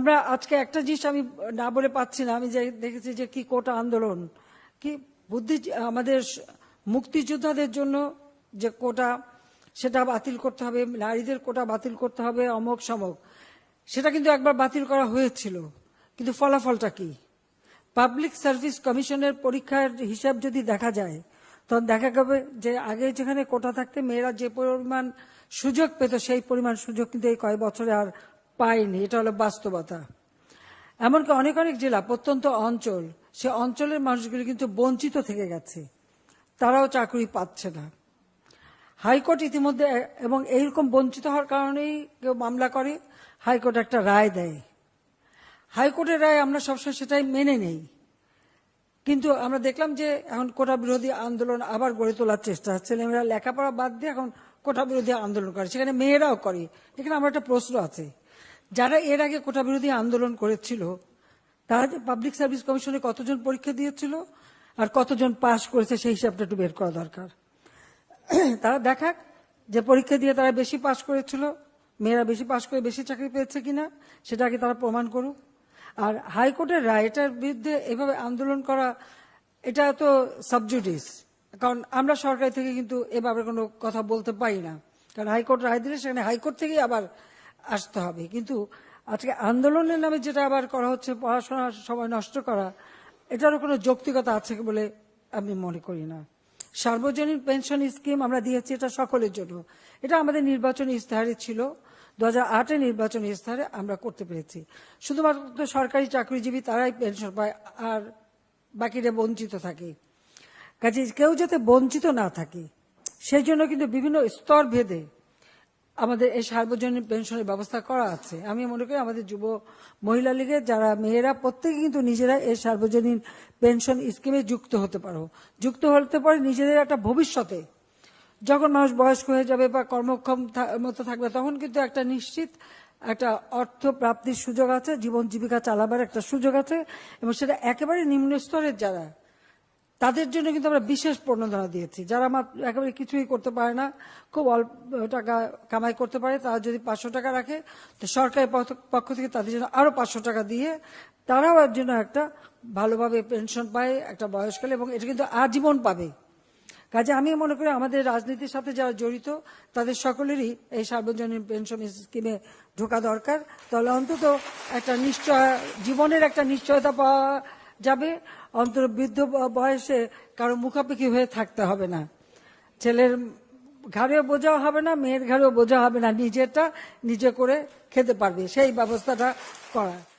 আমরা আজকে একটা জিনিস আমি না বলে পাচ্ছি না, আমি যে দেখেছি যে কি কোটা আন্দোলন। কি বুদ্ধি, আমাদের মুক্তিযোদ্ধাদের জন্য যে কোটা, সেটা বাতিল করতে হবে, নারীদের কোটা বাতিল করতে হবে অমক সমক সেটা কিন্তু একবার বাতিল করা হয়েছিল, কিন্তু ফলাফলটা কি? পাবলিক সার্ভিস কমিশনের পরীক্ষার হিসাব যদি দেখা যায়, তখন দেখা যাবে যে আগে যেখানে কোটা থাকতে, মেয়েরা যে পরিমাণ সুযোগ পেত, সেই পরিমাণ সুযোগ কিন্তু এই কয়েক বছরে আর পায়নি, এটা হলো বাস্তবতা। এমনকি অনেক অনেক জেলা, প্রত্যন্ত অঞ্চল, সে অঞ্চলের মানুষগুলি কিন্তু বঞ্চিত থেকে গেছে। তারাও চাকরি পাচ্ছে না। হাইকোর্ট ইতিমধ্যে এবং এইরকম বঞ্চিত হওয়ার কারণেই কেউ মামলা করে, হাইকোর্ট একটা রায় দেয়। হাইকোর্টের রায় আমরা সবসময় সেটাই মেনে নেই। কিন্তু আমরা দেখলাম যে এখন কোটা বিরোধী আন্দোলন আবার গড়ে তোলার চেষ্টা ছেলেমেয়েরা লেখাপড়া বাদ দিয়ে এখন কোটা বিরোধী আন্দোলন করে, সেখানে মেয়েরাও করে। এখানে আমার একটা প্রশ্ন আছে। যারা এর আগে কোটা বিরোধী আন্দোলন করেছিল, তারা যে পাবলিক সার্ভিস কমিশনে কতজন পরীক্ষা দিয়েছিল আর কতজন পাশ করেছে সেই হিসাবটা একটু বের করা দরকার। তারা দেখাক যে পরীক্ষা দিয়ে তারা বেশি পাশ করেছিল, মেয়েরা বেশি পাশ করে বেশি চাকরি পেয়েছে কিনা, সেটা আগে তারা প্রমাণ করুক। আর হাইকোর্টের রায় এটার বিরুদ্ধে এভাবে আন্দোলন করা, এটা তো সাবজুডিস কারণ আমরা সরকার থেকে কিন্তু এ ব্যাপারে কোনো কথা বলতে পারি না। কারণ হাইকোর্ট রায় দিলে সেখানে হাইকোর্ট থেকেই আবার আসতে হবে। কিন্তু আজকে আন্দোলনের নামে যেটা আবার করা হচ্ছে পড়াশোনার সময় নষ্ট করা, এটারও কোনো যৌক্তিকতা আছে বলে আমি মনে করি না। সার্বজনীন পেনশন স্কিম আমরা দিয়েছি এটা সকলের জন্য। এটা আমাদের নির্বাচনী ইস্তাহারে ছিল। দু হাজার আটের নির্বাচনী ইস্তাহারে আমরা করতে পেরেছি। শুধুমাত্র সরকারি চাকরিজীবী তারাই পেনশন পায়, আর বাকিরা বঞ্চিত থাকে। কাজে কেউ যাতে বঞ্চিত না থাকে, সেই জন্য কিন্তু বিভিন্ন স্তর ভেদে আমাদের এই সার্বজনীন পেনশনের ব্যবস্থা করা আছে। আমি মনে করি আমাদের যুব মহিলা লীগের যারা মেয়েরা, প্রত্যেকে কিন্তু নিজেরা এই সার্বজনীন পেনশন স্কিমে যুক্ত হতে পারো। যুক্ত হতে পারে নিজেদের একটা ভবিষ্যতে। যখন মানুষ বয়স্ক হয়ে যাবে বা কর্মক্ষম মতো থাকবে, তখন কিন্তু একটা নিশ্চিত একটা অর্থ প্রাপ্তির সুযোগ আছে, জীবন জীবিকা চালাবার একটা সুযোগ আছে এবং সেটা একেবারে নিম্ন স্তরের যারা তাদের জন্য কিন্তু আমরা বিশেষ প্রণোদনা দিয়েছি। যারা মাত্র একেবারে কিছুই করতে পারে না, খুব অল্প টাকা কামাই করতে পারে, তারা যদি পাঁচশো টাকা রাখে, তো সরকারের পক্ষ- থেকে তাদের জন্য আরও পাঁচশো টাকা দিয়ে তারাও এর জন্য একটা ভালোভাবে পেনশন পায়, একটা বয়সকালে এবং এটা কিন্তু আজীবন পাবে। কাজে আমি মনে করি আমাদের রাজনীতির সাথে যারা জড়িত, তাদের সকলেরই এই সার্বজনীন পেনশন স্কিমে ঢোকা দরকার। তাহলে অন্তত একটা নিশ্চয়, জীবনের একটা নিশ্চয়তা পাওয়া যাবে অন্তর বৃদ্ধ বয়সে কারও মুখাপেক্ষি হয়ে থাকতে হবে না। ছেলের ঘাড়েও বোঝাও হবে না, মেয়ের ঘাড়েও বোঝা হবে না, নিজেরটা নিজে করে খেতে পারবে। সেই ব্যবস্থাটা করা।